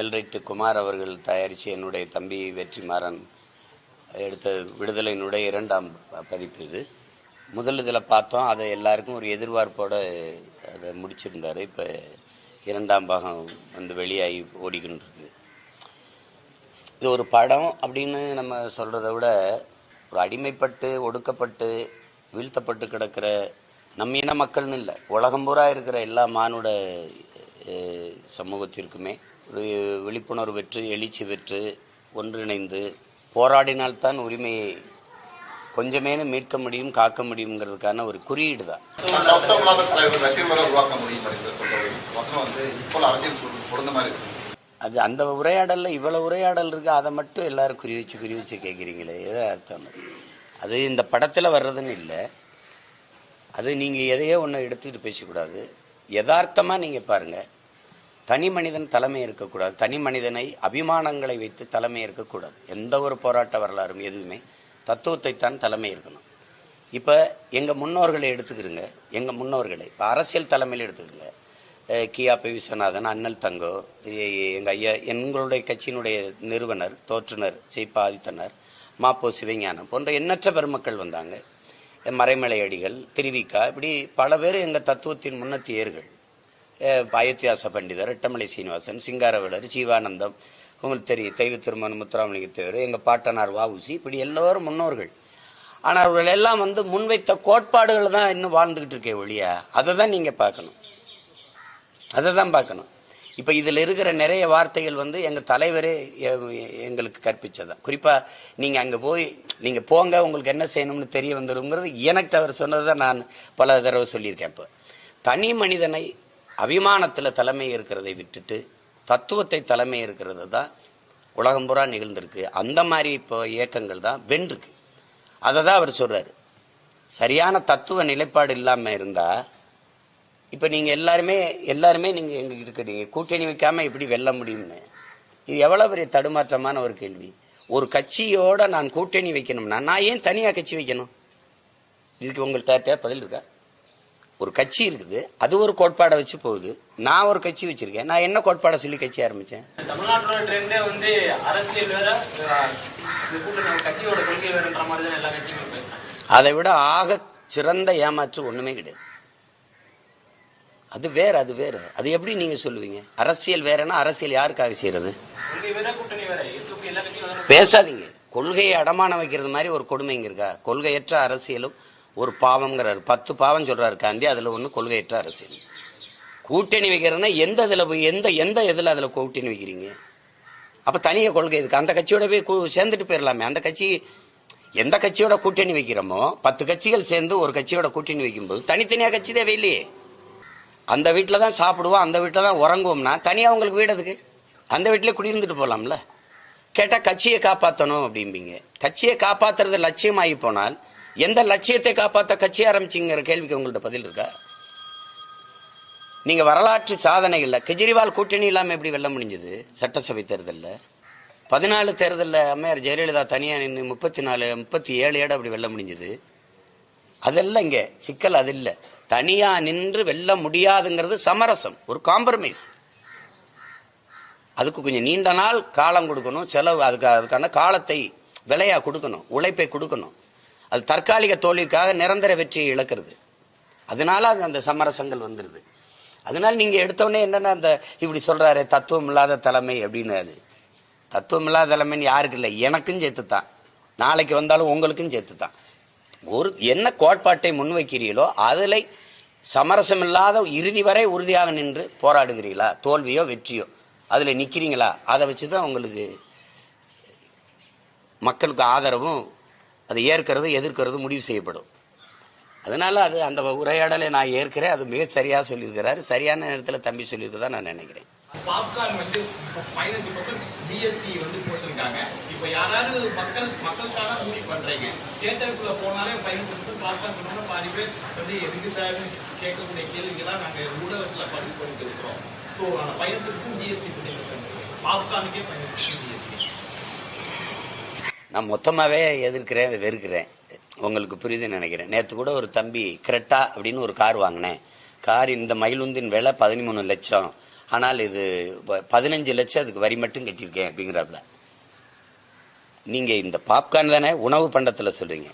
எல்ரைட்டு குமார் அவர்கள் தயாரித்து என்னுடைய தம்பி வெற்றிமாறன் எடுத்த விடுதலையினுடைய இரண்டாம் பதிப்பு இது. முதல் இதில் பார்த்தோம் அதை எல்லாருக்கும் ஒரு எதிர்பார்ப்போடு அதை முடிச்சிருந்தார். இப்போ இரண்டாம் பாகம் வந்து வெளியாகி ஓடிக்கிட்டு இருக்கு இது ஒரு படம் அப்படின்னு நம்ம சொல்கிறத விட ஒரு அடிமைப்பட்டு ஒடுக்கப்பட்டு வீழ்த்தப்பட்டு கிடக்கிற நம்ம இன மக்கள்னு இல்லை உலகம் பூரா இருக்கிற எல்லா மானுட சமூகத்திற்குமே ஒரு விழிப்புணர்வு பெற்று எழுச்சி பெற்று ஒன்றிணைந்து போராடினால்தான் உரிமையை கொஞ்சமேனும் மீட்க முடியும் காக்க முடியுங்கிறதுக்கான ஒரு குறியீடு தான். அது அந்த உரையாடலில் இவ்வளோ உரையாடல் இருக்கு அதை மட்டும் எல்லாரும் குறி வச்சு குறி வச்சு கேட்குறீங்களே ஏதோ அர்த்தம். அது இந்த படத்தில் வர்றதுன்னு இல்லை. அது நீங்கள் எதையோ ஒன்று எடுத்துக்கிட்டு பேசக்கூடாது. யதார்த்தமாக நீங்கள் பாருங்கள் தனி மனிதன் தலைமை இருக்கக்கூடாது. தனி மனிதனை அபிமானங்களை வைத்து தலைமை இருக்கக்கூடாது. எந்த ஒரு போராட்ட வரலாறும் எதுவுமே தத்துவத்தை தான் தலைமை இருக்கணும். இப்போ எங்கள் முன்னோர்களை எடுத்துக்கிறோங்க எங்கள் முன்னோர்களை. இப்போ அரசியல் தலைமையில் எடுத்துக்கிறோங்க அஹ் கியா பி விஸ்வநாதன் அண்ணல் தங்கோ எங்கள் ஐயா எங்களுடைய கட்சியினுடைய நிறுவனர் தோற்றுனர் சீபா ஆதித்தனர் மாப்போ சிவஞானம் போன்ற எண்ணற்ற பெருமக்கள் வந்தாங்க. மறைமலை அடிகள் திருவிக்கா இப்படி பல பேர் எங்கள் தத்துவத்தின் முன்னத்தியர்கள். அயோத்தியாச பண்டிதர் ரெட்டமலை சீனிவாசன் சிங்காரவேலர் ஜீவானந்தம். உங்களுக்கு தெரியும் தெய்வ திருமணம் முத்துராமலிங்க தேவர் எங்கள் பாட்டனார் வாவுசி இப்படி எல்லோரும் முன்னோர்கள். ஆனால் அவர்கள் எல்லாம் வந்து முன்வைத்த கோட்பாடுகள் தான் இன்னும் வாழ்ந்துக்கிட்டு இருக்கே ஒழியா அதை தான் நீங்கள் பார்க்கணும். அதை தான் பார்க்கணும். இப்போ இதில் இருக்கிற நிறைய வார்த்தைகள் வந்து எங்கள் தலைவரே எங்களுக்கு கற்பிச்சதான் குறிப்பாக நீங்கள் அங்கே போய் நீங்கள் போங்க உங்களுக்கு என்ன செய்யணும்னு தெரிய வந்துருங்கிறது எனக்கு அவர் சொன்னதை தான் நான் பல தடவை சொல்லியிருக்கேன் இப்போ. தனி மனிதனை அபிமானத்தில் தலைமை இருக்கிறதை விட்டுட்டு தத்துவத்தை தலைமை இருக்கிறது தான் உலகம் பூரா நிகழ்ந்திருக்கு. அந்த மாதிரி இப்போ இயக்கங்கள் தான் வென்றிருக்கு. அதை தான் அவர் சொல்கிறார் சரியான தத்துவ நிலைப்பாடு இல்லாமல் இருந்தால் இப்போ நீங்கள் எல்லாருமே எல்லாருமே நீங்கள் எங்கே இருக்கிறீங்க. கூட்டணி வைக்காமல் எப்படி வெல்ல முடியும்னு? இது எவ்வளோ பெரிய தடுமாற்றமான ஒரு கேள்வி. ஒரு கட்சியோட நான் கூட்டணி வைக்கணும்னா நான் ஏன் தனியாக கட்சி வைக்கணும்? இதுக்கு உங்கள்கிட்ட பதில் இருக்கா? ஒரு கட்சி இருக்குது. அது ஒரு கோட்பாடை வச்சு போகுது. நான் ஒரு கட்சி வச்சிருக்கேன். நான் என்ன கோட்பாடை சொல்லி கட்சி ஆரம்பித்தேன் தமிழ்நாட்டோட ட்ரெண்டே வந்து அரசியல் வேற கட்சியோட கொள்கை வேறன்ற மாதிரி தான் எல்லா கட்சிகளும் பேசுறாங்க. அதை விட ஆக சிறந்த ஏமாற்று ஒன்றுமே கிடையாது. அது வேற அது வேற. அது எப்படி நீங்கள் சொல்லுவீங்க? அரசியல் வேறன்னா அரசியல் யாருக்காக கட்சியும் வந்து பேசாதீங்க. கொள்கையை அடமானம் வைக்கிறது மாதிரி ஒரு கொடுமை இங்க இருக்கா? கொள்கையற்ற அரசியலும் ஒரு பாவம்ங்கிறார். பத்து பாவம் சொல்கிறார் காந்தி அதில் ஒன்று கொள்கையற்ற அரசியல். கூட்டணி வைக்கிறதுனா எந்த இதில் போய் எந்த எந்த இதில் அதில் கூட்டணி வைக்கிறீங்க? அப்போ தனியாக கொள்கை இதுக்கு அந்த கட்சியோட போய் சேர்ந்துட்டு போயிடலாமே அந்த கட்சி எந்த கட்சியோட கூட்டணி வைக்கிறோமோ பத்து கட்சிகள் சேர்ந்து ஒரு கட்சியோட கூட்டணி வைக்கும்போது தனித்தனியாக கட்சி தேவையில்லையே. அந்த வீட்டில் தான் சாப்பிடுவோம் அந்த வீட்டில் தான் உறங்குவோம்னா தனியாக உங்களுக்கு வீடு அதுக்கு அந்த வீட்டிலே குடியிருந்துட்டு போகலாம்ல கேட்டால் கட்சியை காப்பாற்றணும் அப்படிம்பிங்க. கட்சியை காப்பாற்றுறது லட்சியமாகி போனால் எந்த லட்சியத்தை காப்பாற்ற கட்சி ஆரம்பிச்சிங்கிற கேள்விக்கு உங்கள்ட்ட பதில் இருக்கா? நீங்கள் வரலாற்று சாதனைகளில் கெஜ்ரிவால் கூட்டணி இல்லாமல் எப்படி வெல்ல முடிஞ்சது? சட்டசபை தேர்தலில். பதினாலு தேர்தலில் அம்மையார் ஜெயலலிதா தனியாக நின்று முப்பத்தி நாலு முப்பத்தி ஏழு ஏடு அப்படி வெல்ல முடிஞ்சது. அதெல்லாம் இங்கே. சிக்கல் அது இல்லை. தனியாக நின்று வெல்ல முடியாதுங்கிறது சமரசம். ஒரு காம்ப்ரமைஸ் அதுக்கு கொஞ்சம் நீண்ட நாள் காலம் கொடுக்கணும். செலவு அதுக்கு அதுக்கான காலத்தை விலையாக கொடுக்கணும். உழைப்பை கொடுக்கணும். அது தற்காலிக தோல்விக்காக நிரந்தர வெற்றியை இழக்கிறது. அதனால அது அந்த சமரசங்கள் வந்துடுது அதனால நீங்க எடுத்தோடனே என்னன்னா அந்த இப்படி சொல்றாரு தத்துவம் இல்லாத தலைமை அப்படின்னு அது. தத்துவம் இல்லாத தலைமைன்னு யாருக்கு இல்லை எனக்கும் சேர்த்து தான் நாளைக்கு வந்தாலும் உங்களுக்கும் சேர்த்து தான் ஒரு என்ன கோட்பாட்டை முன்வைக்கிறீர்களோ அதில் சமரசம் இல்லாத இறுதி வரை உறுதியாக நின்று போராடுகிறீங்களா தோல்வியோ வெற்றியோ? அதில் நிற்கிறீங்களா அதை வச்சு தான் உங்களுக்கு மக்களுக்கு ஆதரவும் அதை ஏற்கிறது எதிர்க்கிறது முடிவு செய்யப்படும். அதனால் அது அந்த உரையாடலை நான் ஏற்கிறேன். அது மிக சரியாக சொல்லியிருக்கிறாரு. சரியான நேரத்தில் தம்பி சொல்லியிருக்கதா நான் நினைக்கிறேன். பாப்கார்ன் வந்து பதினஞ்சு பர்சன்ட் ஜிஎஸ்டி வந்து போட்டிருக்காங்க. இப்போ யாராவது மக்கள் மக்களுக்காக மூடி பண்றீங்க. தியேட்டருக்குள்ள போனாலே பதினஞ்சு பர்சன்ட் பாப்கார்ன் பாதி பேர் வந்து எதுக்கு சார் கேட்கக்கூடிய கேள்விகள்லாம் பதிவு பண்ணிட்டு இருக்கிறோம். ஸோ பதினஞ்சு பர்சன்ட் ஜிஎஸ்டி பண்ணிட்டு பாப்கார்னுக்கே பதினஞ்சு பர்சன்ட் ஜிஎஸ்டி நான் மொத்தமாகவே எதிர்க்கிறேன் அதை வெறுக்கிறேன். உங்களுக்கு புரியுதுன்னு நினைக்கிறேன். நேற்று கூட ஒரு தம்பி கிரெட்டா அப்படின்னு ஒரு கார் வாங்கினேன். கார் இந்த மயிலுந்தின் விலை பதிமூணு லட்சம். ஆனால் இது ப- பதினஞ்சு லட்சம் அதுக்கு வரி மட்டும் கட்டியிருக்கேன் அப்படிங்கிறாப்புல நீங்கள் இந்த பாப்கார்ன் தானே உணவு பண்டத்தில் சொல்கிறீங்க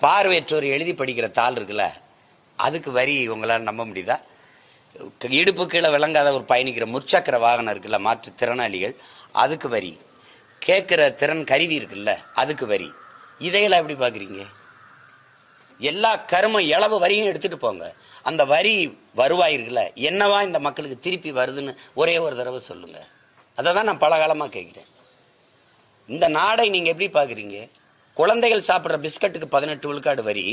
பார்வையற்றோர் எழுதி படிக்கிற தாள் இருக்குல்ல அதுக்கு வரி உங்களால் நம்ப முடியுதா? க- இடுப்பு கீழே விளங்காத ஒரு பயணிக்கிற முற்சக்கர வாகனம் இருக்குல்ல மாற்று திறனாளிகள் அதுக்கு வரி. கேட்குற திறன் கருவி இருக்குல்ல அதுக்கு வரி. இதையெல்லாம் எப்படி பார்க்குறீங்க? எல்லா கரும இளவு வரியும் எடுத்துகிட்டு போங்க. அந்த வரி வருவாய் இருக்குல்ல என்னவா இந்த மக்களுக்கு திருப்பி வருதுன்னு ஒரே ஒரு தடவை சொல்லுங்கள் அதை தான் நான் பல காலமாக கேட்குறேன். இந்த நாடை நீங்கள் எப்படி பார்க்குறீங்க? குழந்தைகள் சாப்பிட்ற பிஸ்கட்டுக்கு பதினெட்டு விழுக்காடு வரி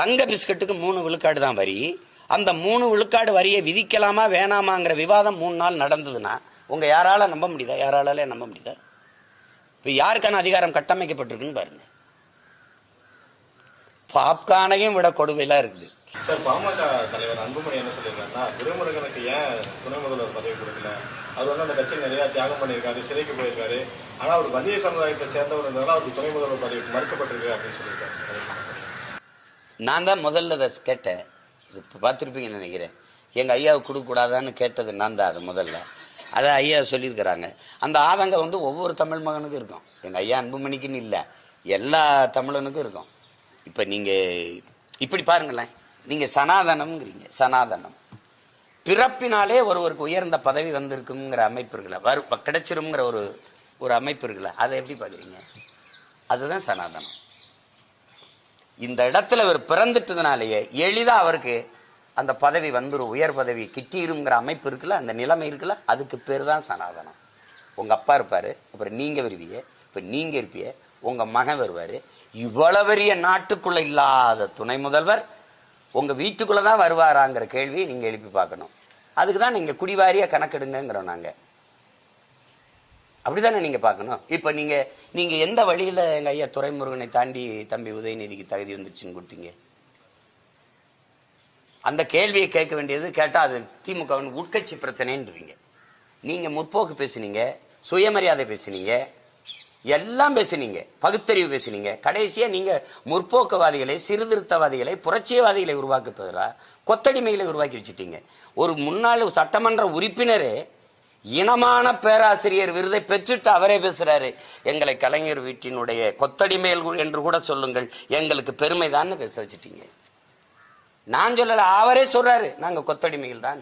தங்க பிஸ்கட்டுக்கு மூணு விழுக்காடு தான் வரி. அந்த மூணு விழுக்காடு வரியை விதிக்கலாமா வேணாமாங்கிற விவாதம் மூணு நாள் நடந்ததுன்னா உங்கள் யாரால நம்ப முடியுதா? யாராலே நம்ப முடியுதா? இப்போ யாருக்கான அதிகாரம் கட்டமைக்கப்பட்டிருக்குன்னு பாருங்க. பாப்கானையும் விட கொடுமையெல்லாம் இருக்குது. சார் பாமக தலைவர் அன்புமணி என்ன சொல்லியிருக்காருன்னா திருமுருகனுக்கு ஏன் துணை முதல்வர் பதவி கொடுக்கல? அவர் வந்து அந்த கட்சியில் நிறைய தியாகம் பண்ணியிருக்காரு சிறைக்கு போயிருக்காரு. ஆனா அவர் வன்னிய சமுதாயத்தை சேர்ந்தவர் இருந்தாலும் அவருக்கு துணை முதல்வர் பதவி மறுக்கப்பட்டிருக்கு அப்படின்னு சொல்லியிருக்காரு. நான் தான் முதல்ல அதை கேட்டேன். இது இப்போ பார்த்துருப்பீங்கன்னு நினைக்கிறேன். எங்கள் ஐயாவுக்கு கொடுக்கக்கூடாதான்னு கேட்டது நான் தான் அது முதல்ல. அதை ஐயா சொல்லியிருக்கிறாங்க. அந்த ஆதங்கம் வந்து ஒவ்வொரு தமிழ் மகனுக்கும் இருக்கும். எங்கள் ஐயா அன்புமணிக்குன்னு இல்லை. எல்லா தமிழனுக்கும் இருக்கும். இப்போ நீங்கள் இப்படி பாருங்களேன். நீங்கள் சனாதனம்ங்கிறீங்க. சனாதனம். பிறப்பினாலே ஒருவருக்கு உயர்ந்த பதவி வந்திருக்குங்கிற அமைப்பு இருக்குல்ல வரு கிடைச்சிருங்கிற ஒரு ஒரு அமைப்பு இருக்குல்ல அதை எப்படி பார்க்குறீங்க? அதுதான் சனாதனம். இந்த இடத்துல அவர் பிறந்துட்டதுனாலேயே எளிதாக அவருக்கு அந்த பதவி வந்துடும் உயர் பதவி கிட்டிருங்கிற அமைப்பு இருக்குல்ல அந்த நிலைமை இருக்குல்ல அதுக்கு பேர் தான் சனாதனம். உங்கள் அப்பா இருப்பார் அப்புறம் நீங்கள் வருவிய இப்போ நீங்கள் இருப்பிய உங்கள் மகன் வருவார். இவ்வளவு பெரிய நாட்டுக்குள்ளே இல்லாத துணை முதல்வர் உங்கள் வீட்டுக்குள்ளே தான் வருவாராங்கிற கேள்வியை நீங்கள் எழுப்பி பார்க்கணும். அதுக்கு தான் நீங்கள் குடிவாரியாக கணக்கெடுங்கிறோம் அப்படி தானே நீங்கள் பார்க்கணும்? இப்போ நீங்கள் நீங்கள் எந்த வழியில் எங்கள் ஐயா துரைமுருகனை தாண்டி தம்பி உதயநிதிக்கு தகுதி வந்துருச்சுன்னு கொடுத்தீங்க? அந்த கேள்வியை கேட்க வேண்டியது கேட்டால் அது திமுகவின் உட்கட்சி பிரச்சனைன்றீங்க. நீங்கள் முற்போக்கு பேசுனீங்க சுயமரியாதை பேசுனீங்க எல்லாம் பேசுனீங்க பகுத்தறிவு பேசுனீங்க. கடைசியாக நீங்கள் முற்போக்குவாதிகளை சீர்திருத்தவாதிகளை புரட்சியவாதிகளை உருவாக்க பதிலாக கொத்தடிமைகளை உருவாக்கி வச்சுட்டீங்க. ஒரு முன்னாள் சட்டமன்ற உறுப்பினரே இனமான பேராசிரியர் விருதை பெற்றுட்டு அவரே பேசுறாரு. எங்களை கலைஞர் வீட்டினுடைய கொத்தடிமைகள் என்று கூட சொல்லுங்கள் எங்களுக்கு பெருமைதான்னு பேச வச்சுட்டீங்க. நான் சொல்லல அவரே சொல்றாரு. நாங்க கொத்தடிமைகள் தான்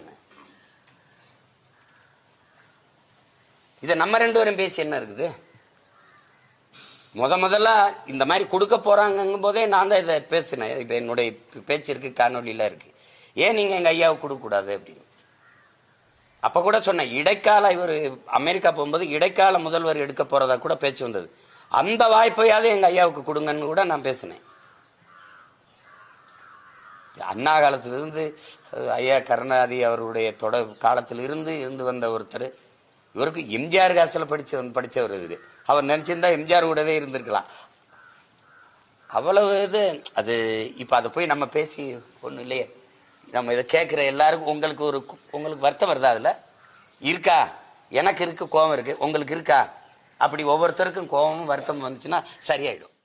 இதை நம்ம ரெண்டு பேரும் பேசி என்ன இருக்குது? முத முதல்ல இந்த மாதிரி கொடுக்க போறாங்கும் போதே நான் தான் இதை பேசினேன். இப்ப என்னுடைய பேச்சு இருக்கு காணொலியில இருக்கு. ஏன் நீங்க எங்க ஐயாவுக்கு கொடுக்க கூடாது அப்படின்னு? அப்ப கூட சொன்னேன் இடைக்கால இவர் அமெரிக்கா போகும்போது இடைக்கால முதல்வர் எடுக்க போறதா கூட பேச்சு வந்தது. அந்த வாய்ப்பையாவது எங்க ஐயாவுக்கு கொடுங்கன்னு கூட நான் பேசினேன். அண்ணா காலத்திலிருந்து ஐயா கருணாதி அவருடைய தொட காலத்திலிருந்து இருந்து வந்த ஒருத்தர் இவருக்கு எம்ஜிஆர் காசில் படித்த படித்தவர் படிச்சவர் அவர் நினச்சிருந்தா எம்ஜிஆர் கூடவே இருந்திருக்கலாம். அவ்வளவு இது அது இப்போ அதை போய் நம்ம பேசி ஒன்றும் இல்லையே. நம்ம இதை கேட்குற எல்லாருக்கும் உங்களுக்கு ஒரு உங்களுக்கு வருத்தம் வருதா அதில்? இருக்கா? எனக்கு இருக்கு கோபம் இருக்குது உங்களுக்கு இருக்கா? அப்படி ஒவ்வொருத்தருக்கும் கோபமும் வருத்தம் வந்துச்சுன்னா சரியாயிடும்.